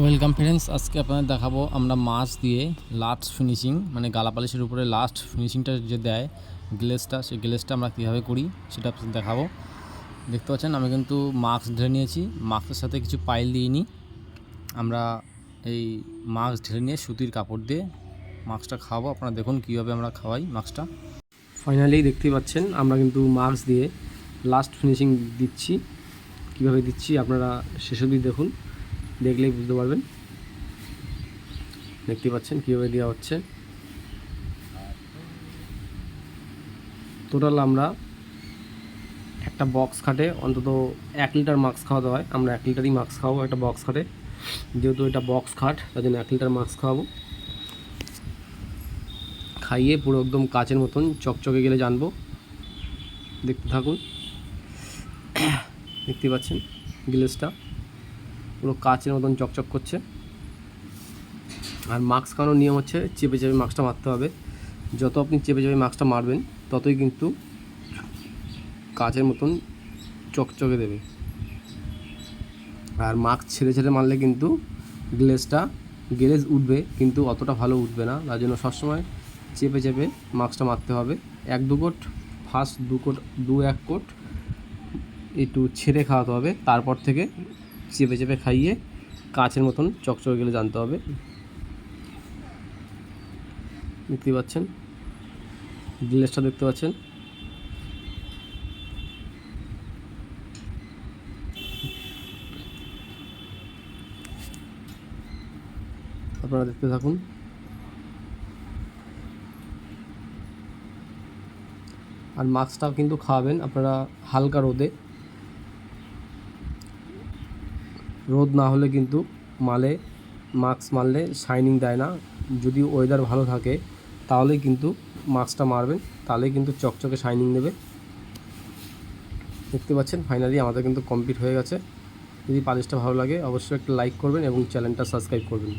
Welcome friends আজকে আপনাদের দেখাবো আমরা মাছ দিয়ে লাস্ট ফিনিশিং মানে গালাপালিশের উপরে লাস্ট ফিনিশিংটা যে দেয় গ্লেসটা সেই গ্লেসটা আমরা কীভাবে করি সেটা দেখাবো। দেখতে পাচ্ছেন, আমি কিন্তু মাস্ক ঢেলে নিয়েছি। মাস্কের সাথে কিছু পাইল দিইনি। আমরা এই মাস্ক ঢেলে নিয়ে সুতির কাপড় দিয়ে মাস্কটা খাওয়াবো। আপনারা দেখুন কীভাবে আমরা খাওয়াই মাস্কটা ফাইনালি দেখতেই পাচ্ছেন, আমরা কিন্তু মাস্ক দিয়ে লাস্ট ফিনিশিং দিচ্ছি। কীভাবে দিচ্ছি আপনারা শেষ দেখুন। দেখলেই বুঝতে পারবেন। দেখতে পাচ্ছেন কীভাবে দেওয়া হচ্ছে। টোটাল আমরা একটা বক্স খাটে, অন্তত এক লিটার মাস্ক খাওয়াতে হয়। আমরা এক লিটারই মাস্ক খাওয়াবো একটা বক্স খাটে। যেহেতু এটা বক্স খাট তার জন্য এক লিটার মাস্ক খাওয়াবো। খাইয়ে পুরো একদম কাচের মতন চকচকে গেলে জানব। দেখতে থাকুন। দেখতে পাচ্ছেন গ্লেসটা পুরো কাচের মতন চকচক করছে। আর মাস্ক খাওয়ানোর নিয়ম হচ্ছে চেপে চেপে মাস্কটা মারতে হবে। যত আপনি চেপে চেপে মাস্কটা মারবেন, ততই কিন্তু কাচের মতন চকচকে দেবে। আর মাস্ক ছেড়ে ছেড়ে মারলে কিন্তু গ্লেসটা গ্লেজ উঠবে, কিন্তু অতটা ভালো উঠবে না। তার জন্য সবসময় চেপে চেপে মাস্কটা মারতে হবে। এক দু কোট ফার্স্ট দু কোট, দু এক কোট, একটু ছেড়ে খাওয়াতে হবে। তারপর থেকে চেপে চেপে খাইয়ে কাঁচের মতন চকচকে গেলে জানতে হবে। দেখতে পাচ্ছেন? গ্লেসটা দেখতে পাচ্ছেন? আপনারা দেখতে থাকুন। আর মাস্কটাও কিন্তু খাওয়াবেন আপনারা হালকা রোদে। রোদ না হলে কিন্তু মালে, মাস্ক মারলে শাইনিং দেয় না। যদি ওয়েদার ভালো থাকে, তাহলেই কিন্তু মাস্কটা মারবেন, তাহলেই কিন্তু চকচকে শাইনিং দেবে। দেখতে পাচ্ছেন ফাইনালি আমাদের কিন্তু কমপ্লিট হয়ে গেছে। যদি পালিশটা ভালো লাগে, অবশ্যই একটা লাইক করবেন এবং চ্যানেলটা সাবস্ক্রাইব করবেন।